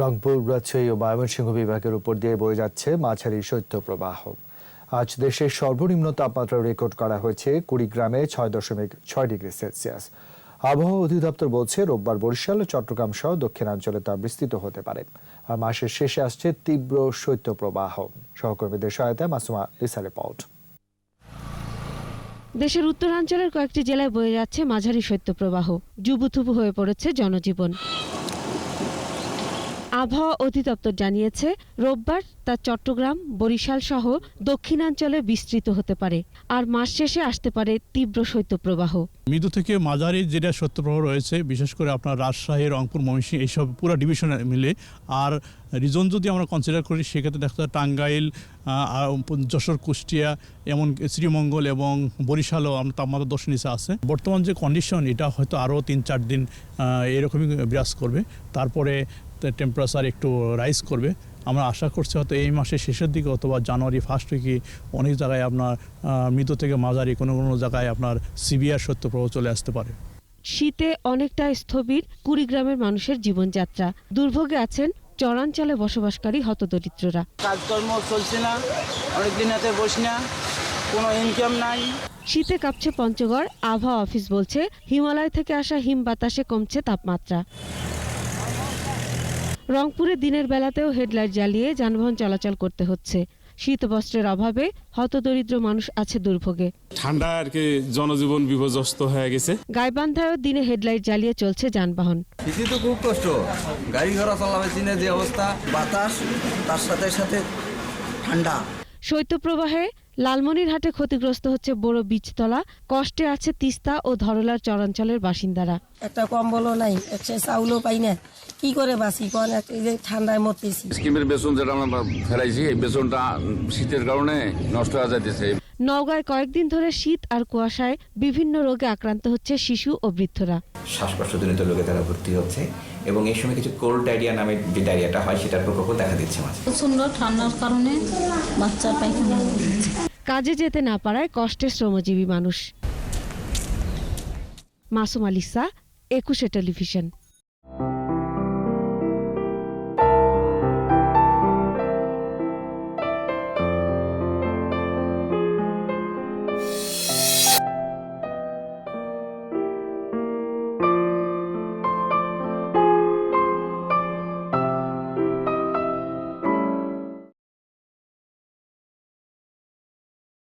রংপুর রাজশাহী ও ময়মনসিংহ বিভাগের উপর দিয়ে বয়ে যাচ্ছে মাঝারি শৈত্যপ্রবাহ। আজ দেশের সর্বনিম্ন তাপমাত্রা রেকর্ড করা হয়েছে কুড়িগ্রামে ছয় দশমিক ছয় ডিগ্রি সেলসিয়াস। আবহাওয়া অধিদপ্তর বলছে, রোববার বরিশাল ও চট্টগ্রাম সহ দক্ষিণাঞ্চলে তা বিস্তৃত হতে পারে। আর মাসের শেষে আসছে তীব্র শৈত্যপ্রবাহ। সহকর্মীদের সহায়তায় মাসুমা লিসা রিপোর্ট। দেশের উত্তরাঞ্চলের কয়েকটি জেলায় বয়ে যাচ্ছে মাঝারি শৈত্যপ্রবাহ। জুবুথুবু হয়ে পড়েছে জনজীবন। আবহাওয়া অধিদপ্তর জানিয়েছে, রোববার তা চট্টগ্রাম, বরিশাল সহ দক্ষিণাঞ্চলে বিস্তৃত হতে পারে আর মাস শেষে আসতে পারে তীব্র শৈত্যপ্রবাহ। মৃদু থেকে মাঝারি যেটা সত্যপ্রবাহ রয়েছে, বিশেষ করে আপনার রাজশাহী, রংপুর, ময়মনসিংহ, এইসব পুরো ডিভিশনে মিলে আর রিজন যদি আমরা কনসিডার করি, সেক্ষেত্রে দেখা যায় টাঙ্গাইল যশোর, কুষ্টিয়া, এমন শ্রীমঙ্গল এবং বরিশালও আমরা তাপমাত্রা দশ নিচে আছে। বর্তমান যে কন্ডিশন এটা হয়তো আরও তিন চার দিন এরকমই বিরাজ করবে। তারপরে টেম্পারেচার একটু রাইজ করবে। আমরা আশা করছি হয়তো এই মাসের শেষের দিকে অথবা জানুয়ারি ফার্স্ট উইকে অনেক জায়গায় আপনার মৃদু থেকে মাঝারি কোনো কোনো জায়গায় আপনার সিভিয়ার সত্যপ্রবাহ চলে আসতে পারে। শীতে অনেকটা স্থবির কুড়িগ্রামের মানুষের জীবনযাত্রা। দুর্ভোগে আছেন চরাঞ্চলে বসবাসকারী হতদরিদ্ররা। কাজকর্ম চলছে না অনেকদিন হাতে বসি না কোনো ইনকাম নাই। শীতে কাঁপছে পঞ্চগড় আবহাওয়া অফিস বলছে হিমালয় থেকে আসা হিম বাতাসে কমছে তাপমাত্রা। রংপুরে দিনের বেলাতেও হেডলাইট জ্বালিয়ে যানবাহন চলাচল করতে হচ্ছে। শীত বস্ত্রের অভাবে হতদরিদ্র মানুষ আছে দুর্ভোগে। ঠান্ডা আর কি জনজীবন বিপর্যস্ত হয়ে গেছে। গাইবান্ধায়ও দিনে হেডলাইট জ্বালিয়ে চলছে যানবাহন। শীতে তো খুব কষ্ট। গাড়ি ঘোড়া চালাবে চীনের যে অবস্থা বাতাস তার সাথে সাথে ঠান্ডা। শৈত্যপ্রবাহে লালমনিরহাটে ক্ষতিগ্রস্ত হচ্ছে বড় বীজতলা কষ্টে আছে তিস্তা ও ধরলার চরাঞ্চলের বাসিন্দারা। একটা কম্বলও নাই একটা চাউলও পাই না। কি করে বাঁচি? কোন এই যে ঠান্ডায় মরতেছি। স্কিমের বেতন যেটা আমরা ফেলাইছি এই বেতনটা শীতের কারণে নষ্ট হয়ে যাইতেছে। নওগাঁয় কয়েকদিন ধরে শীত আর কুয়াশায় বিভিন্ন রোগে আক্রান্ত হচ্ছে শিশু ও বৃদ্ধরা। শ্বাসকষ্টজনিত রোগে তারা ভর্তি হচ্ছে এবং এই সময় কিছু কোল্ড ডায়রিয়া নামে যে ডায়রিয়াটা হয় সেটার প্রকোপও দেখা দিচ্ছে মাঝে। প্রচণ্ড ঠান্ডার কারণে বাচ্চার পায়খানা হচ্ছে কাজে যেতে না পারায় কষ্টে শ্রমজীবী মানুষ। মাসুম আলিসা একুশে টেলিভিশন।